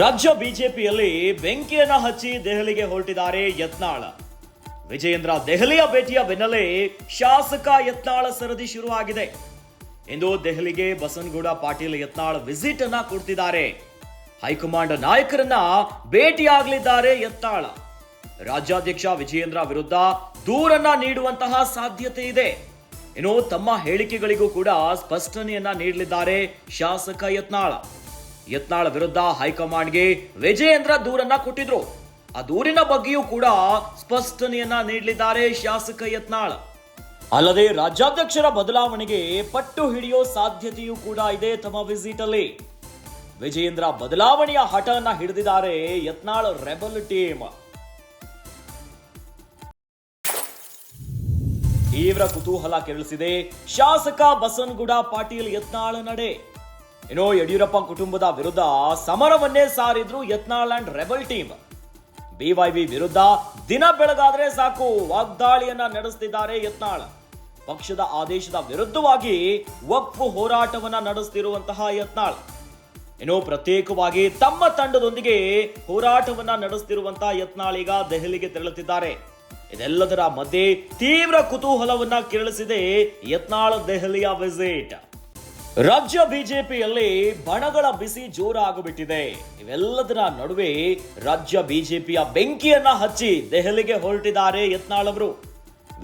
ರಾಜ್ಯ ಬಿಜೆಪಿಯಲ್ಲಿ ಬೆಂಕಿಯನ್ನು ಹಚ್ಚಿ ದೆಹಲಿಗೆ ಹೊರಟಿದ್ದಾರೆ ಯತ್ನಾಳ. ವಿಜಯೇಂದ್ರ ದೆಹಲಿಯ ಭೇಟಿಯ ಬೆನ್ನಲ್ಲೇ ಶಾಸಕ ಯತ್ನಾಳ ಸರದಿ ಶುರುವಾಗಿದೆ. ಇಂದು ದೆಹಲಿಗೆ ಬಸನಗೌಡ ಪಾಟೀಲ್ ಯತ್ನಾಳ್ ವಿಸಿಟ್ ಅನ್ನ ಕೊಡ್ತಿದ್ದಾರೆ. ಹೈಕಮಾಂಡ್ ನಾಯಕರನ್ನ ಭೇಟಿಯಾಗಲಿದ್ದಾರೆ ಯತ್ನಾಳ. ರಾಜ್ಯಾಧ್ಯಕ್ಷ ವಿಜಯೇಂದ್ರ ವಿರುದ್ಧ ದೂರನ್ನ ನೀಡುವಂತಹ ಸಾಧ್ಯತೆ ಇದೆ. ಇನ್ನು ತಮ್ಮ ಹೇಳಿಕೆಗಳಿಗೂ ಕೂಡ ಸ್ಪಷ್ಟನೆಯನ್ನ ನೀಡಲಿದ್ದಾರೆ ಶಾಸಕ ಯತ್ನಾಳ. ಯತ್ನಾಳ್ ವಿರುದ್ಧ ಹೈಕಮಾಂಡ್ಗೆ ವಿಜಯೇಂದ್ರ ದೂರನ್ನ ಕೊಟ್ಟಿದ್ರು. ಆ ದೂರಿನ ಬಗ್ಗೆಯೂ ಕೂಡ ಸ್ಪಷ್ಟನೆಯನ್ನ ನೀಡಲಿದ್ದಾರೆ ಶಾಸಕ ಯತ್ನಾಳ್. ಅಲ್ಲದೆ ರಾಜ್ಯಾಧ್ಯಕ್ಷರ ಬದಲಾವಣೆಗೆ ಪಟ್ಟು ಹಿಡಿಯೋ ಸಾಧ್ಯತೆಯೂ ಕೂಡ ಇದೆ ತಮ್ಮ ವಿಸಿಟ್ ಅಲ್ಲಿ ವಿಜಯೇಂದ್ರ ಬದಲಾವಣೆಯ ಹಠವನ್ನ ಹಿಡಿದಿದ್ದಾರೆ ಯತ್ನಾಳ್ ರೆಬಲ್ ಟೀಮ್. ತೀವ್ರ ಕುತೂಹಲ ಕೆರಳಿಸಿದೆ ಶಾಸಕ ಬಸನ್ಗುಡಾ ಪಾಟೀಲ್ ಯತ್ನಾಳ ನಡೆ. ಇನ್ನು ಯಡಿಯೂರಪ್ಪ ಕುಟುಂಬದ ವಿರುದ್ಧ ಸಮರವನ್ನೇ ಸಾರಿದ್ರು ಯತ್ನಾಳ್ ರೆಬಲ್ ಟೀಮ್. ಬಿವೈಬಿ ವಿರುದ್ಧ ದಿನ ಬೆಳಗಾದ್ರೆ ಸಾಕು ವಾಗ್ದಾಳಿಯನ್ನ ನಡೆಸ್ತಿದ್ದಾರೆ ಯತ್ನಾಳ್. ಪಕ್ಷದ ಆದೇಶದ ವಿರುದ್ಧವಾಗಿ ಒಪ್ಪು ಹೋರಾಟವನ್ನ ನಡೆಸ್ತಿರುವಂತಹ ಯತ್ನಾಳ್. ಇನ್ನು ಪ್ರತ್ಯೇಕವಾಗಿ ತಮ್ಮ ತಂಡದೊಂದಿಗೆ ಹೋರಾಟವನ್ನ ನಡೆಸುತ್ತಿರುವಂತಹ ಯತ್ನಾಳ್ ಈಗ ದೆಹಲಿಗೆ ತೆರಳುತ್ತಿದ್ದಾರೆ. ಇದೆಲ್ಲದರ ಮಧ್ಯೆ ತೀವ್ರ ಕುತೂಹಲವನ್ನ ಕೆರಳಿಸಿದೆ ಯತ್ನಾಳ್ ದೆಹಲಿಯ ವಿಸಿಟ್. ರಾಜ್ಯ ಬಿಜೆಪಿಯಲ್ಲಿ ಬಣಗಳ ಬಿಸಿ ಜೋರಾಗಿಬಿಟ್ಟಿದೆ. ಇವೆಲ್ಲದರ ನಡುವೆ ರಾಜ್ಯ ಬಿಜೆಪಿಯ ಬೆಂಕಿಯನ್ನ ಹಚ್ಚಿ ದೆಹಲಿಗೆ ಹೊರಟಿದ್ದಾರೆ ಯತ್ನಾಳ್ ಅವರು.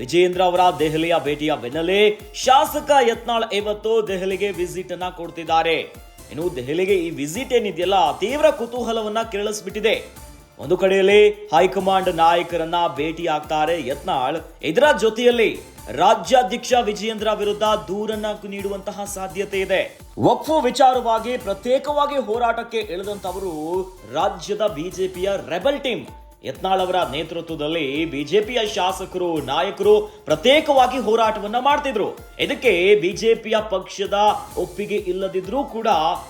ವಿಜೇಂದ್ರ ಅವರ ದೆಹಲಿಯ ಭೇಟಿಯ ಬೆನ್ನಲ್ಲೇ ಶಾಸಕ ಯತ್ನಾಳ್ ಇವತ್ತು ದೆಹಲಿಗೆ ವಿಸಿಟ್ ಅನ್ನ ಕೊಡ್ತಿದ್ದಾರೆ. ಇನ್ನು ದೆಹಲಿಗೆ ಈ ವಿಸಿಟ್ ಏನಿದೆಯಲ್ಲ, ತೀವ್ರ ಕುತೂಹಲವನ್ನ ಕೆರಳಿಸ್ಬಿಟ್ಟಿದೆ ಒಂದು ಕಡೆಯಲ್ಲಿ ಹೈಕಮಾಂಡ್ ನಾಯಕರನ್ನ ಭೇಟಿ ಆಗ್ತಾರೆ ಯತ್ನಾಳ್, ಇದರ ಜೊತೆಯಲ್ಲಿ ರಾಜ್ಯಾಧ್ಯಕ್ಷ ವಿಜಯೇಂದ್ರ ವಿರುದ್ಧ ದೂರನ್ನ ನೀಡುವಂತಹ ಸಾಧ್ಯತೆ ಇದೆ. ವಕ್ಫು ವಿಚಾರವಾಗಿ ಪ್ರತ್ಯೇಕವಾಗಿ ಹೋರಾಟಕ್ಕೆ ಇಳಿದಂತವರು ರಾಜ್ಯದ ಬಿಜೆಪಿಯ ರೆಬಲ್ ಟೀಮ್. ಯತ್ನಾಳ್ ಅವರ ನೇತೃತ್ವದಲ್ಲಿ ಬಿಜೆಪಿಯ ಶಾಸಕರು, ನಾಯಕರು ಪ್ರತ್ಯೇಕವಾಗಿ ಹೋರಾಟವನ್ನ ಮಾಡ್ತಿದ್ರು. ಇದಕ್ಕೆ ಬಿಜೆಪಿಯ ಪಕ್ಷದ ಒಪ್ಪಿಗೆ ಇಲ್ಲದಿದ್ರೂ ಕೂಡ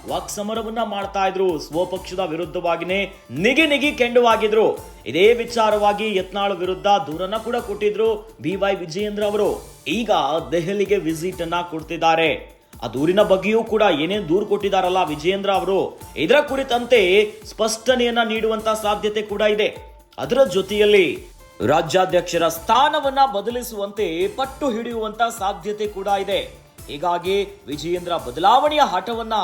ವಾಕ್ಸಮರವನ್ನ ಮಾಡ್ತಾ ಇದ್ರು. ಸ್ವಪಕ್ಷದ ವಿರುದ್ಧವಾಗಿನೇ ನಿಗಿ ನಿಗಿ ಕೆಂಡುವಾಗಿದ್ರು. ಇದೇ ವಿಚಾರವಾಗಿ ಯತ್ನಾಳ್ ವಿರುದ್ಧ ದೂರನ್ನ ಕೂಡ ಕೊಟ್ಟಿದ್ರು ಬಿ ವೈ ವಿಜಯೇಂದ್ರ ಅವರು. ಈಗ ದೆಹಲಿಗೆ ವಿಸಿಟ್ ಅನ್ನ ಕೊಡ್ತಿದ್ದಾರೆ. ಆ ದೂರಿನ ಬಗ್ಗೆಯೂ ಕೂಡ ಏನೇನು ದೂರು ಕೊಟ್ಟಿದಾರಲ್ಲ ವಿಜಯೇಂದ್ರ ಅವರು, ಇದರ ಕುರಿತಂತೆ ಸ್ಪಷ್ಟನೆಯನ್ನ ನೀಡುವಂತ ಸಾಧ್ಯತೆ ಕೂಡ ಇದೆ. ಅದರ ಜೊತೆಯಲ್ಲಿ ರಾಜ್ಯಾಧ್ಯಕ್ಷರ ಸ್ಥಾನವನ್ನ ಬದಲಿಸುವಂತೆ ಪಟ್ಟು ಹಿಡಿಯುವಂತ ಸಾಧ್ಯತೆ ಕೂಡ ಇದೆ. ಹೀಗಾಗಿ ವಿಜಯೇಂದ್ರ ಬದಲಾವಣೆಯ ಹಠವನ್ನ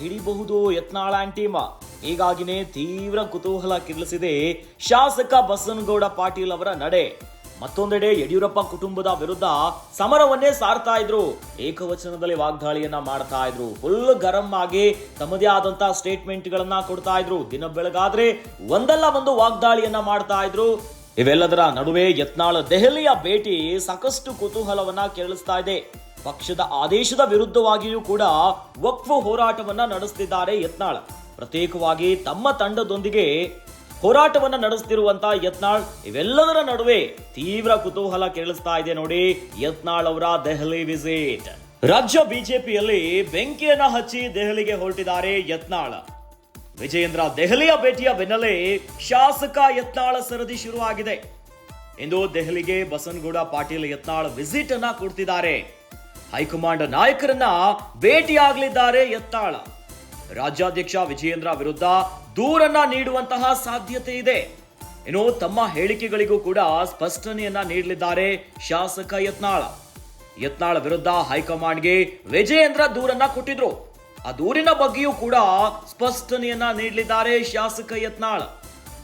ಹಿಡಿಬಹುದು ಯತ್ನಾಳ ಆಂಟೀಮ ಟೀಮ್ ಹೀಗಾಗಿನೇ ತೀವ್ರ ಕುತೂಹಲ ಕೆರಳಿಸಿದೆ ಶಾಸಕ ಬಸನಗೌಡ ಪಾಟೀಲ್ ಅವರ ನಡೆ. ಮತ್ತೊಂದೆಡೆ ಯಡಿಯೂರಪ್ಪ ಕುಟುಂಬದ ವಿರುದ್ಧ ಸಮರವನ್ನೇ ಸಾರ್ತಾ ಇದ್ರು. ಏಕವಚನದಲ್ಲಿ ವಾಗ್ದಾಳಿಯನ್ನ ಮಾಡ್ತಾ ಇದ್ರು. ಫುಲ್ ಗರಂ ಆಗಿ ತಮ್ಮದೇ ಆದಂತಹ ಸ್ಟೇಟ್ಮೆಂಟ್ ಗಳನ್ನ ಕೊಡ್ತಾ ಇದ್ರು. ದಿನ ಬೆಳಗಾದ್ರೆ ಒಂದಲ್ಲ ಒಂದು ವಾಗ್ದಾಳಿಯನ್ನ ಮಾಡ್ತಾ ಇದ್ರು. ಇವೆಲ್ಲದರ ನಡುವೆ ಯತ್ನಾಳ್ ದೆಹಲಿಯ ಭೇಟಿ ಸಾಕಷ್ಟು ಕುತೂಹಲವನ್ನ ಕೇಳಿಸ್ತಾ ಇದೆ. ಪಕ್ಷದ ಆದೇಶದ ವಿರುದ್ಧವಾಗಿಯೂ ಕೂಡ ವಕ್ಫ್ ಹೋರಾಟವನ್ನ ನಡೆಸುತ್ತಿದ್ದಾರೆ ಯತ್ನಾಳ್. ಪ್ರತ್ಯೇಕವಾಗಿ ತಮ್ಮ ತಂಡದೊಂದಿಗೆ ಹೋರಾಟವನ್ನ ನಡೆಸ್ತಿರುವಂತಹ ಯತ್ನಾಳ್. ಇವೆಲ್ಲದರ ನಡುವೆ ತೀವ್ರ ಕುತೂಹಲ ಕೇಳಿಸ್ತಾ ಇದೆ ನೋಡಿ ಯತ್ನಾಳ್ ಅವರ ದೆಹಲಿ ವಿಸಿಟ್. ರಾಜ್ಯ ಬಿಜೆಪಿಯಲ್ಲಿ ಬೆಂಕಿಯನ್ನ ಹಚ್ಚಿ ದೆಹಲಿಗೆ ಹೊರಟಿದ್ದಾರೆ ಯತ್ನಾಳ್. ವಿಜಯೇಂದ್ರ ದೆಹಲಿಯ ಭೇಟಿಯ ಬೆನ್ನಲ್ಲೇ ಶಾಸಕ ಯತ್ನಾಳ ಸರದಿ ಶುರುವಾಗಿದೆ. ಇಂದು ದೆಹಲಿಗೆ ಬಸನಗೌಡ ಪಾಟೀಲ್ ಯತ್ನಾಳ್ ವಿಸಿಟ್ ಅನ್ನ ಕೊಡ್ತಿದ್ದಾರೆ. ಹೈಕಮಾಂಡ್ ನಾಯಕರನ್ನ ಭೇಟಿಯಾಗಲಿದ್ದಾರೆ ಯತ್ನಾಳ್. ರಾಜ್ಯಾಧ್ಯಕ್ಷ ವಿಜಯೇಂದ್ರ ವಿರುದ್ಧ ದೂರನ್ನ ನೀಡುವಂತಹ ಸಾಧ್ಯತೆ ಇದೆ. ಇನ್ನು ತಮ್ಮ ಹೇಳಿಕೆಗಳಿಗೂ ಕೂಡ ಸ್ಪಷ್ಟನೆಯನ್ನ ನೀಡಲಿದ್ದಾರೆ ಶಾಸಕ ಯತ್ನಾಳ. ಯತ್ನಾಳ ವಿರುದ್ಧ ಹೈಕಮಾಂಡ್ಗೆ ವಿಜಯೇಂದ್ರ ದೂರನ್ನ ಕೊಟ್ಟಿದ್ರು. ಆ ದೂರಿನ ಬಗ್ಗೆಯೂ ಕೂಡ ಸ್ಪಷ್ಟನೆಯನ್ನ ನೀಡಲಿದ್ದಾರೆ ಶಾಸಕ ಯತ್ನಾಳ್.